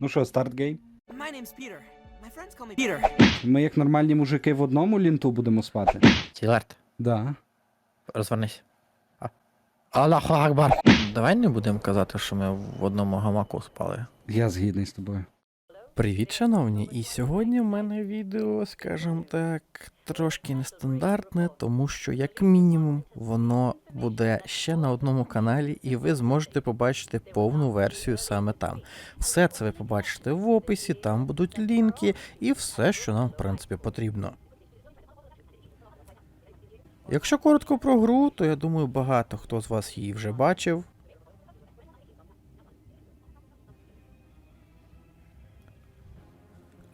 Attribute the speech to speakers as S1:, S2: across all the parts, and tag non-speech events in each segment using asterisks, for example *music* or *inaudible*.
S1: ну що, старт гейм?
S2: My name's Peter. My friends call me Peter.
S1: Ми як нормальні мужики в одному лінту будемо спати.
S3: Тілард,
S1: Да.
S3: розвернись. А- Аллаху Акбар. Давай не будемо казати, що ми в одному гамаку спали.
S1: Я згідний з тобою.
S3: Привіт, шановні! І сьогодні в мене відео, скажімо так, трошки нестандартне, тому що, як мінімум, воно буде ще на одному каналі, і ви зможете побачити повну версію саме там. Все це ви побачите в описі, там будуть лінки і все, що нам, в принципі, потрібно. Якщо коротко про гру, то я думаю, багато хто з вас її вже бачив.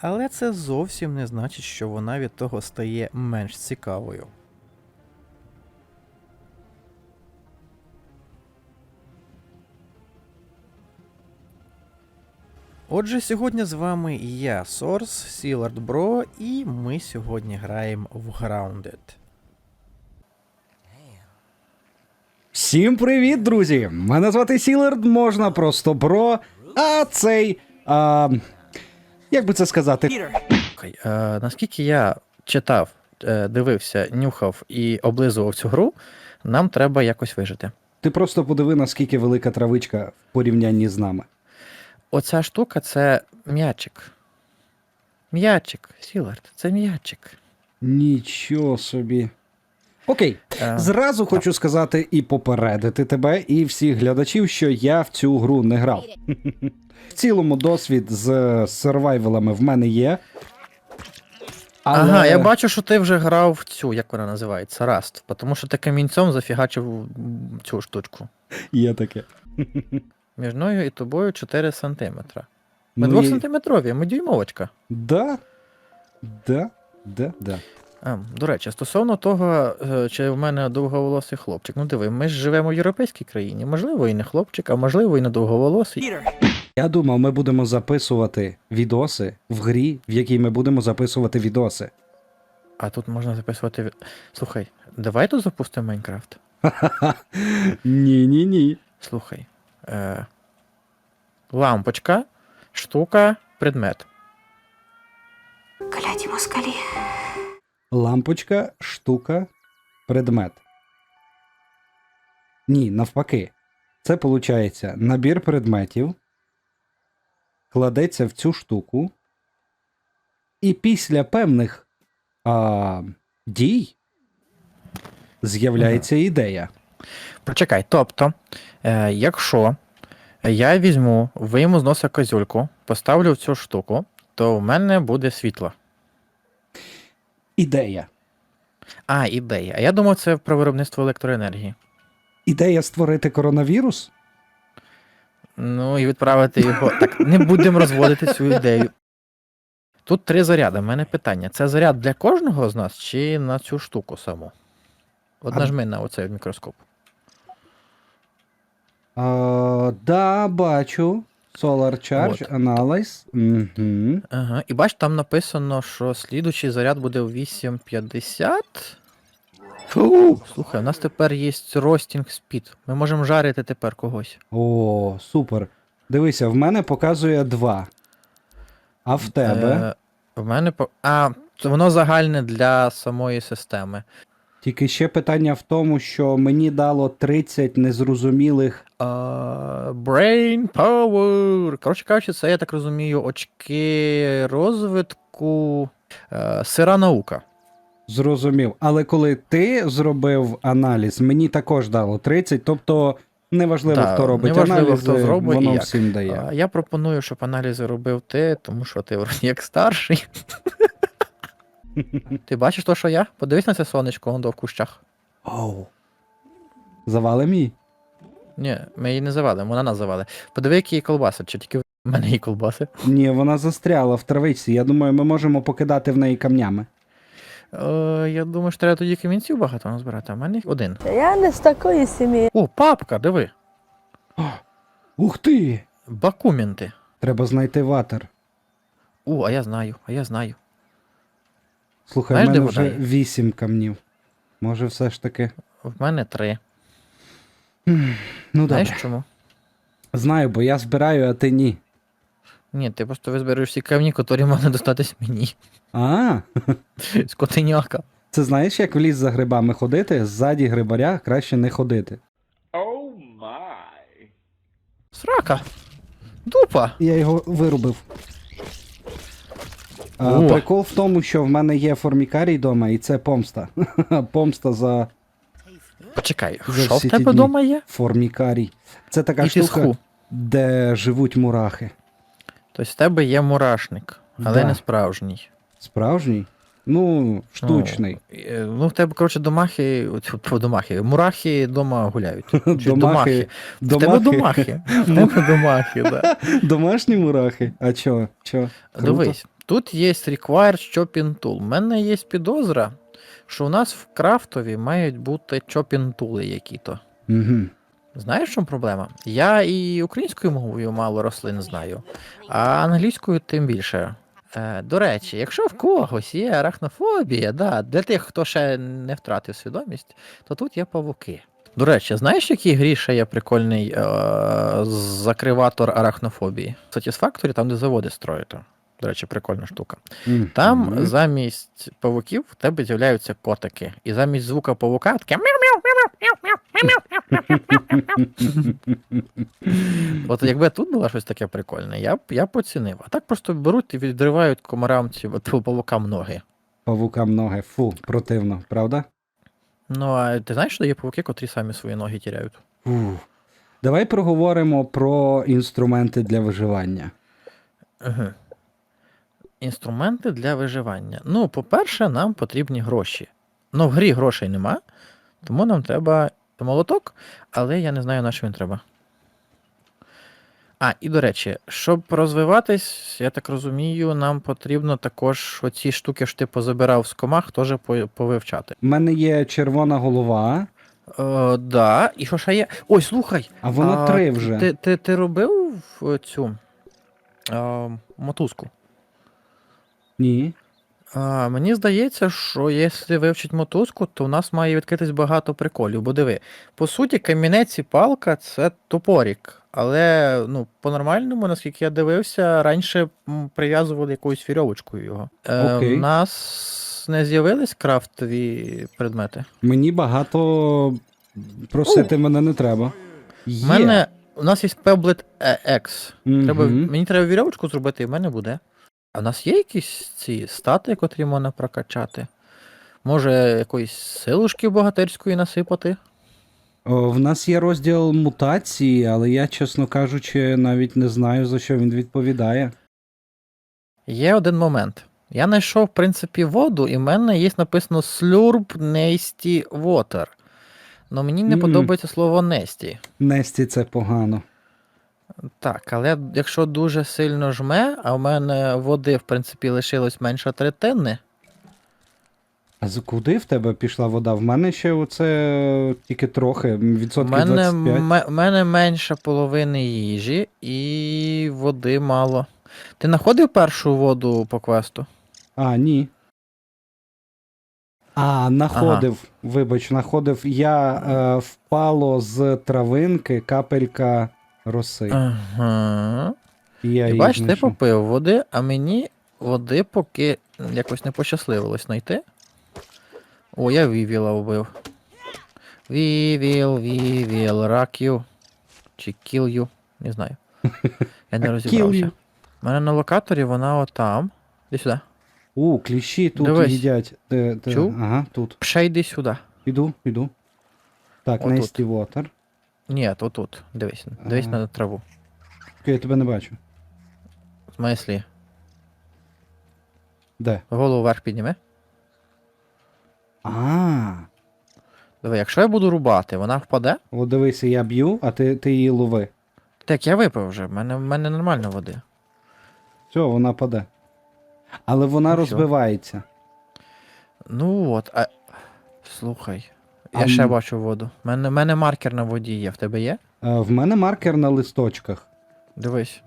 S3: Але це зовсім не значить, що вона від того стає менш цікавою. Отже, сьогодні з вами я, Сорс, Сілард Бро, і ми сьогодні граємо в Grounded.
S1: Всім привіт, друзі! Мене звати Сілард, можна просто бро. А цей. А, як би це сказати?
S2: Peter.
S3: Е, наскільки я читав, е, дивився, нюхав і облизував цю гру, нам треба якось вижити.
S1: Ти просто подиви, наскільки велика травичка в порівнянні з нами.
S3: Оця штука це м'ячик. М'ячик, Сілард, це м'ячик.
S1: Нічого собі. Окей,
S3: Е,
S1: зразу хочу сказати і попередити тебе і всіх глядачів, що я в цю гру не грав. *laughs* В цілому досвід з сервайвелами в мене є. Але...
S3: Ага, я бачу, що ти вже грав в цю, як вона називається, Раст, тому що ти камінцем зафігачив цю штучку.
S1: Є таке. *laughs*
S3: Між мною і тобою 4 сантиметра. Ми
S1: Ну,
S3: двох
S1: і-
S3: сантиметрові, ми дюймовочка.
S1: Да. Да. Да, да.
S3: А, до речі, стосовно того, е, чи в мене довговолосий хлопчик. Ну диви, ми ж живемо в європейській країні. Можливо, і не хлопчик, а можливо, і не довговолосий.
S1: Я думав, ми будемо записувати відоси в грі, в якій ми будемо записувати відоси.
S3: А тут можна записувати. від- Слухай, давай тут запустимо Майнкрафт. *laughs*
S1: Ні, ні, ні.
S3: Слухай. Е, лампочка, штука, предмет.
S4: Кляті москалі.
S1: Лампочка, штука, предмет. Ні, навпаки. Це виходить набір предметів, кладеться в цю штуку, і після певних а, дій з'являється ідея.
S3: Почекай, тобто, е, якщо я візьму, вийму з носа козюльку, поставлю в цю штуку, то в мене буде світло.
S1: Ідея.
S3: А, ідея. А я думав, це про виробництво електроенергії.
S1: Ідея створити коронавірус?
S3: Ну і відправити його. Так, не будемо розводити цю ідею. Тут три заряди. У мене питання: це заряд для кожного з нас чи на цю штуку саму? От нажми на оцей мікроскоп.
S1: А, да, бачу. Solar Charge,
S3: От.
S1: Analyze. Угу.
S3: Ага. І бач, там написано, що слідучий заряд буде в 8.50.
S1: Фу.
S3: Слухай, у нас тепер є ростінг спід. Ми можемо жарити тепер когось.
S1: О, супер. Дивися, в мене показує 2. А в тебе?
S3: Е, в мене по. А, це воно загальне для самої системи.
S1: Тільки ще питання в тому, що мені дало 30 незрозумілих.
S3: А, brain power. Коротше кажучи, це, я так розумію, очки розвитку. Е, сира наука.
S1: Зрозумів. Але коли ти зробив аналіз, мені також дало 30, тобто неважливо,
S3: Да,
S1: хто робить
S3: неважливо,
S1: аналізи,
S3: хто зробить і
S1: воно
S3: як.
S1: всім дає.
S3: Я пропоную, щоб аналізи робив ти, тому що ти як старший. Ти бачиш то, що я? Подивись на це сонечко, воно в кущах.
S1: Оу. Завали мій.
S3: Ні, ми її не завалимо, вона нас завали. Подиви, які її колбаси, чи тільки в мене є колбаси.
S1: Ні, вона застряла в травичці. Я думаю, ми можемо покидати в неї камнями.
S3: Е, я думаю, що треба тоді камінців багато назбирати, а в мене їх один.
S5: Я не з такої сім'ї.
S3: О, папка, диви.
S1: Ух ти!
S3: Бакументи.
S1: Треба знайти ватер.
S3: О, а я знаю, а я знаю.
S1: Слухай,
S3: Знаєш,
S1: в мене вже
S3: є?
S1: 8 камнів. Може, все ж таки.
S3: В мене три.
S1: Ну, добре.
S3: Чому?
S1: Знаю, бо я збираю, а ти ні.
S3: Ні, ти просто визбереш всі камні, котрі можна достатись мені.
S1: А, *laughs*
S3: З котеняка.
S1: це знаєш, як в ліс за грибами ходити? Ззаді грибаря краще не ходити.
S3: Срака. Дупа.
S1: Я його вирубив. А,
S3: О.
S1: прикол в тому, що в мене є формікарій вдома, і це помста. *laughs* помста за
S3: Почекай,
S1: За
S3: що в
S1: всі ті
S3: тебе
S1: дні.
S3: вдома є?
S1: формікарій. Це така
S3: І
S1: штука, де живуть мурахи.
S3: Тобто в тебе є мурашник, але
S1: Да.
S3: не справжній.
S1: Справжній? Ну, штучний.
S3: Ну, е, ну, в тебе, коротше, домахи, от, домахи, мурахи дома гуляють. Чи *laughs*
S1: Домахи.
S3: В тебе домахи. В тебе домахи, да. *laughs*
S1: Домашні мурахи. А чо? Чо? Круто.
S3: Дивись, тут є required shopping tool. У мене є підозра, що у нас в крафтові мають бути shopping тули які-то.
S1: Угу.
S3: Знаєш, в чому проблема? Я і українською мовою мало рослин знаю, а англійською тим більше. Е, до речі, якщо в когось є арахнофобія, да, для тих, хто ще не втратив свідомість, то тут є павуки. До речі, знаєш, в якій грі ще є прикольний е- закриватор арахнофобії? Satisfactory, там, де заводи строїти. До речі, прикольна штука. Mm.
S1: Там
S3: замість павуків в тебе з'являються котики. І замість звука павука таке От якби тут було щось таке прикольне, я б я поцінив. А так просто беруть і відривають комарам ці павукам ноги.
S1: Павукам ноги, фу, противно, правда?
S3: Ну, а ти знаєш, що є павуки, котрі самі свої ноги тіряють.
S1: Фу. Давай проговоримо про інструменти для виживання.
S3: Угу. Інструменти для виживання. Ну, по-перше, нам потрібні гроші. Ну, в грі грошей нема, тому нам треба молоток, але я не знаю, на що він треба. А, і до речі, щоб розвиватись, я так розумію, нам потрібно також оці штуки, що ти позабирав з комах, теж повивчати.
S1: У мене є червона голова,
S3: Е, да, і що ще є? Ой, слухай!
S1: а воно
S3: а
S1: три вже.
S3: Ти, ти, ти робив цю е, мотузку?
S1: Ні.
S3: А, мені здається, що якщо вивчить мотузку, то у нас має відкритись багато приколів. Бо диви, по суті, камінець і палка це топорік. Але ну, по-нормальному, наскільки я дивився, раніше прив'язували якоюсь вірьовочкою його. Е,
S1: Окей.
S3: У нас не з'явились крафтові предмети.
S1: Мені багато просити мене не треба.
S3: У
S1: Є.
S3: мене у нас є Peblet X. Треба,
S1: Мгм.
S3: Мені треба вірьовочку зробити, і в мене буде. А в нас є якісь ці стати, котрі можна прокачати? Може, якоїсь силушки богатирської насипати?
S1: О, в нас є розділ мутації, але я, чесно кажучи, навіть не знаю, за що він відповідає.
S3: Є один момент. Я знайшов, в принципі, воду, і в мене є написано Slurp Nasty Water. Но мені не
S1: Мгм.
S3: подобається слово Несті.
S1: Несті це погано.
S3: Так, але якщо дуже сильно жме, а в мене води, в принципі, лишилось менше третини.
S1: А з куди в тебе пішла вода? В мене ще оце тільки трохи,
S3: У
S1: відсотків
S3: мене,
S1: 25.
S3: ме- мене менше половини їжі і води мало. Ти знаходив першу воду по квесту?
S1: А, ні. А, находив. Вибач, находив. Я е, впало з травинки капелька роси.
S3: Ага.
S1: І я
S3: І
S1: її
S3: бач, ти
S1: знайшов.
S3: попив води, а мені води поки якось не пощасливилось знайти. О, я вівіла вбив. Вівіл, вівіл, рак'ю. Чи кілью, не знаю. Я не *laughs* розібрався. У мене на локаторі вона отам. Іди сюди.
S1: У, кліщі тут
S3: Дивись.
S1: їдять. Де, де?
S3: Чув?
S1: Ага, тут.
S3: Ще йди сюди.
S1: Іду, іду. Так,
S3: Отут.
S1: Несті Water.
S3: Ні, то тут. Дивись, дивись
S1: Ага.
S3: на траву.
S1: Я тебе не бачу.
S3: В смислі,
S1: Де?
S3: голову вверх підніми.
S1: А,
S3: Диви, якщо я буду рубати, вона впаде?
S1: от дивися, я б'ю, а ти, ти її лови.
S3: Так, я випив вже, в мене, в мене нормально води.
S1: Все, вона паде. Але вона
S3: Ну, всьо.
S1: розбивається.
S3: Ну от, а. Слухай. Я ще бачу воду. У мене, мене маркер на воді є, в тебе є?
S1: Е, В мене маркер на листочках.
S3: Дивись.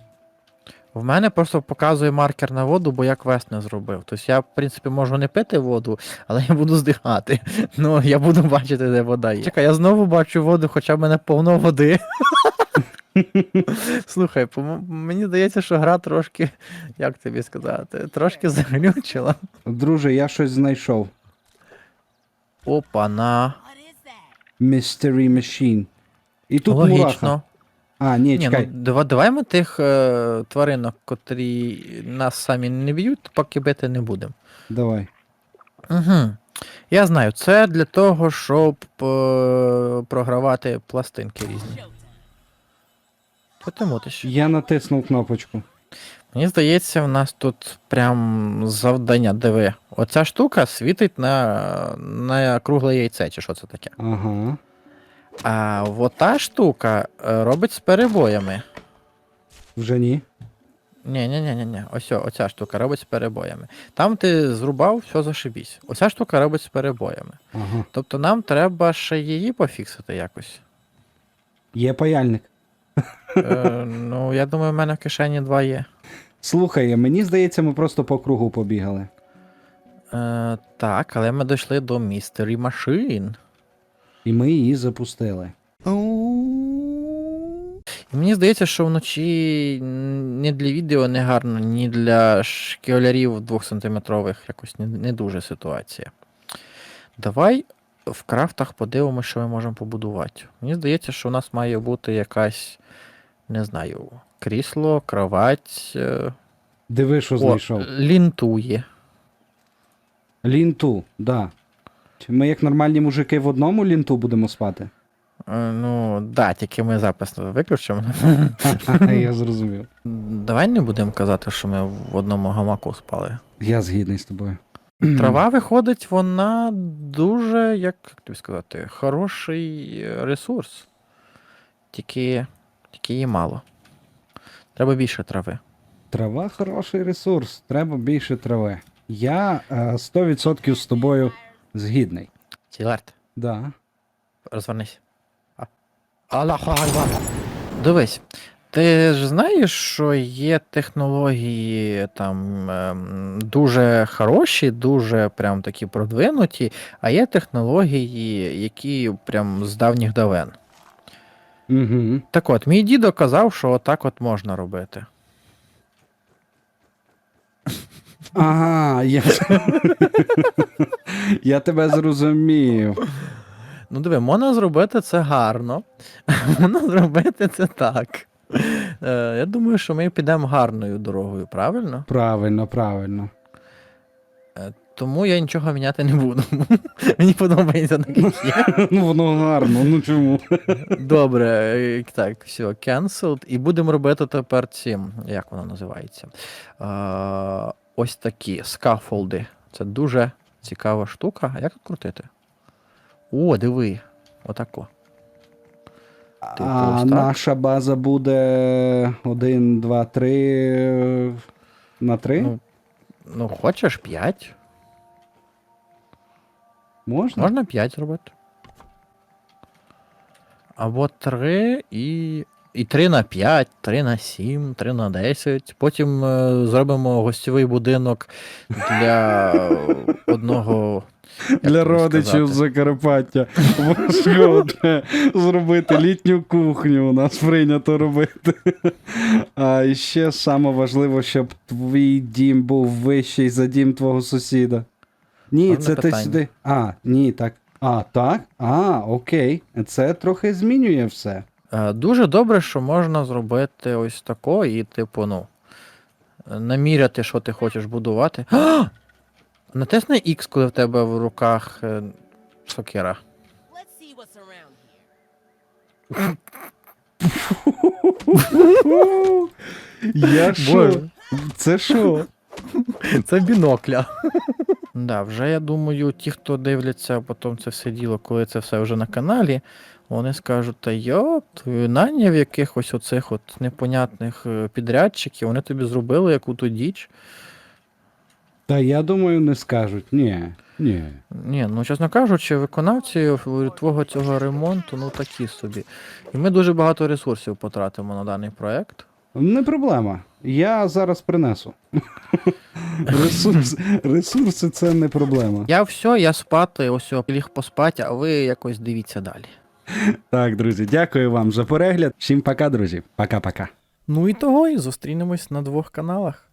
S3: В мене просто показує маркер на воду, бо я квест не зробив. Тобто я, в принципі, можу не пити воду, але я буду здихати. *laughs* Ну, я буду бачити, де вода є. Чекай, я знову бачу воду, хоча в мене повно води. *laughs* Слухай, по мені здається, що гра трошки, як тобі сказати, трошки заглючила.
S1: Друже, я щось знайшов.
S3: Опа, на.
S1: Mystery Machine. І тут мураха.
S3: Логічно.
S1: А, ні,
S3: Ні,
S1: чекай.
S3: ну, давай, давай ми тих е, тваринок, котрі нас самі не б'ють, поки бити не будемо.
S1: Давай.
S3: Угу. Я знаю, це для того, щоб е, програвати пластинки різні. Що ти мутиш?
S1: Я натиснув кнопочку.
S3: Мені здається, в нас тут прям завдання. Диви. Оця штука світить на, на кругле яйце, чи що це таке.
S1: Ага.
S3: А ота штука е, робить з перебоями.
S1: Вже ні.
S3: Ні, ні, ні, ні, ні. Ось оця штука робить з перебоями. Там ти зрубав, все зашибісь. Оця штука робить з перебоями.
S1: Ага.
S3: Тобто нам треба ще її пофіксити якось.
S1: Є паяльник.
S3: Е, ну, я думаю, в мене в кишені два є.
S1: Слухай, мені здається, ми просто по кругу побігали.
S3: Е, так, але ми дійшли до Mystery Machine.
S1: І ми її запустили.
S3: І мені здається, що вночі ні для відео не гарно, ні для школярів 2-сантиметрових якось не, не дуже ситуація. Давай в крафтах подивимося, що ми можемо побудувати. Мені здається, що у нас має бути якась, не знаю, крісло, кровать. е,
S1: Диви, що
S3: О,
S1: знайшов.
S3: лінтує.
S1: Лінту, да. Чи Ми як нормальні мужики в одному лінту будемо спати?
S3: Е, Ну, да, тільки ми запис виключимо.
S1: Я зрозумів.
S3: Давай не будемо казати, що ми в одному гамаку спали.
S1: Я згідний з тобою.
S3: Трава виходить, вона дуже, як тобі сказати, хороший ресурс. Тільки, тільки її мало. Треба більше трави.
S1: Трава хороший ресурс, треба більше трави. Я е, 100% з тобою згідний.
S3: Тіларт,
S1: Да.
S3: розвернись. А. Аллаху Акбар. Дивись, ти ж знаєш, що є технології там ем, дуже хороші, дуже прям такі продвинуті, а є технології, які прям з давніх давен.
S1: Угу.
S3: Так от, мій дідо казав, що отак от можна робити.
S1: Ага, я... я тебе зрозумів.
S3: Ну диви, можна зробити це гарно, *laughs* можна зробити це так. Е, я думаю, що ми підемо гарною дорогою, правильно?
S1: Правильно, правильно.
S3: Е, тому я нічого міняти не буду. *laughs* Мені подобається так, як є. *laughs*
S1: Ну, воно гарно, ну чому?
S3: Добре, е, так, все, cancelled. І будемо робити тепер ці, як воно називається? Е, ось такі скафолди. Це дуже цікава штука. А як тут крутити? О, диви. Отако. Типу,
S1: А
S3: так?
S1: наша база буде 1, 2, 3 на 3?
S3: Ну, ну, хочеш 5?
S1: Можна?
S3: Можна 5 зробити. Або 3 і. І 3 на 5, 3 на 7, 3 на 10. Потім е, зробимо гостьовий будинок для *laughs* одного.
S1: Для родичів? Закарпаття. *laughs* Важливо зробити літню кухню. У нас прийнято робити. *laughs* А і ще саме важливо, щоб твій дім був вищий за дім твого сусіда. Ні, це ти сюди. А, ні, так. А, так? А, окей. Це трохи змінює все.
S3: Е, Дуже добре, що можна зробити ось тако і, типу, ну, наміряти, що ти хочеш будувати. А! Натисни X, коли в тебе в руках е, сокира.
S1: Я що? Це що?
S3: Це бінокля. Да, вже я думаю, ті, хто дивляться потім це все діло, коли це все вже на каналі, вони скажуть, та йоп, наняв якихось оцих от непонятних е, підрядчиків, вони тобі зробили яку-то діч.
S1: Та я думаю, не скажуть. Ні. Ні.
S3: Ні, ну чесно кажучи, виконавці твого цього ремонту, ну такі собі. І ми дуже багато ресурсів потратимо на даний проект.
S1: Не проблема. Я зараз принесу. *laughs* Ресурс, ресурси це не проблема.
S3: Я все, я спати, ось о, ліг поспати, а ви якось дивіться далі.
S1: Так, друзі, дякую вам за перегляд. Всім пока, друзі. Пока-пока.
S3: Ну і того, і зустрінемось на двох каналах.